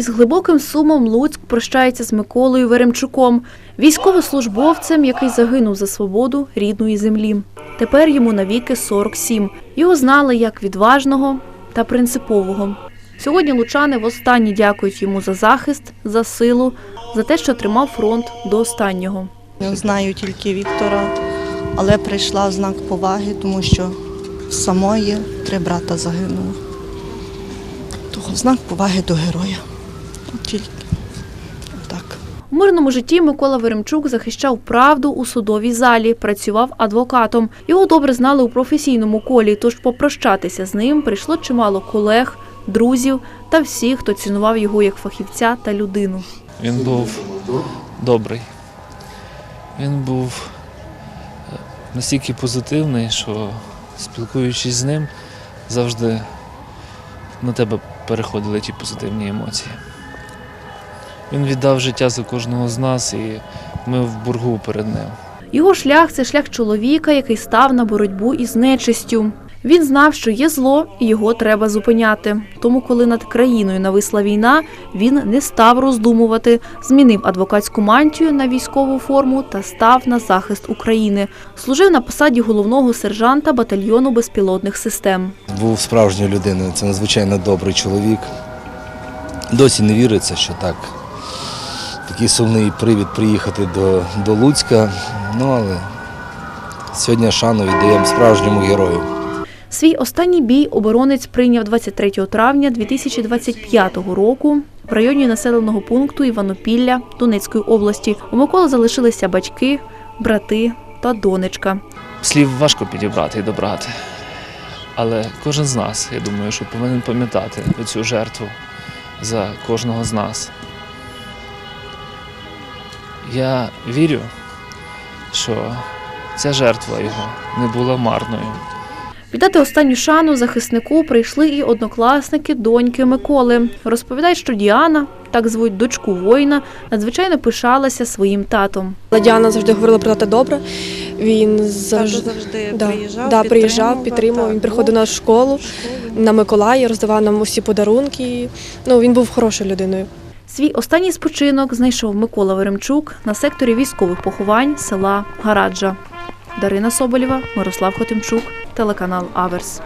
Із глибоким сумом Луцьк прощається з Миколою Веремчуком, військовослужбовцем, який загинув за свободу рідної землі. Тепер йому навіки 47. Його знали як відважного та принципового. Сьогодні лучани востаннє дякують йому за захист, за силу, за те, що тримав фронт до останнього. Я знаю тільки Віктора, але прийшла знак поваги, тому що самої три брата загинуло. Того знак поваги до героя. Так. У мирному житті Микола Веремчук захищав правду у судовій залі, працював адвокатом. Його добре знали у професійному колі, тож попрощатися з ним прийшло чимало колег, друзів та всіх, хто цінував його як фахівця та людину. Він був добрий. Він був е, настільки позитивний, що спілкуючись з ним, завжди на тебе переходили ті позитивні емоції. Він віддав життя за кожного з нас, і ми в боргу перед ним. Його шлях це шлях чоловіка, який став на боротьбу із нечистю. Він знав, що є зло, і його треба зупиняти. Тому, коли над країною нависла війна, він не став роздумувати, змінив адвокатську мантію на військову форму та став на захист України. Служив на посаді головного сержанта батальйону безпілотних систем. Був справжньою людиною, це надзвичайно добрий чоловік. Досі не віриться, що так. Такий сумний привід приїхати до, до Луцька. Ну але сьогодні шану віддаємо справжньому герою. Свій останній бій оборонець прийняв 23 травня 2025 року в районі населеного пункту Іванопілля Донецької області. У Миколи залишилися батьки, брати та донечка. Слів важко підібрати і добрати. Але кожен з нас, я думаю, що повинен пам'ятати цю жертву за кожного з нас. Я вірю, що ця жертва його не була марною. Віддати останню шану захиснику прийшли і однокласники доньки Миколи. Розповідають, що Діана, так звуть дочку воїна, надзвичайно пишалася своїм татом. Діана завжди говорила про тата добре. Він завжди, завжди да, приїжджав, да, приїжджав, підтримував, так, Він приходив на школу на Миколая, роздавав нам усі подарунки. Ну, він був хорошою людиною. Свій останній спочинок знайшов Микола Веремчук на секторі військових поховань села Гараджа. Дарина Соболєва, Мирослав Хотимчук, телеканал Аверс.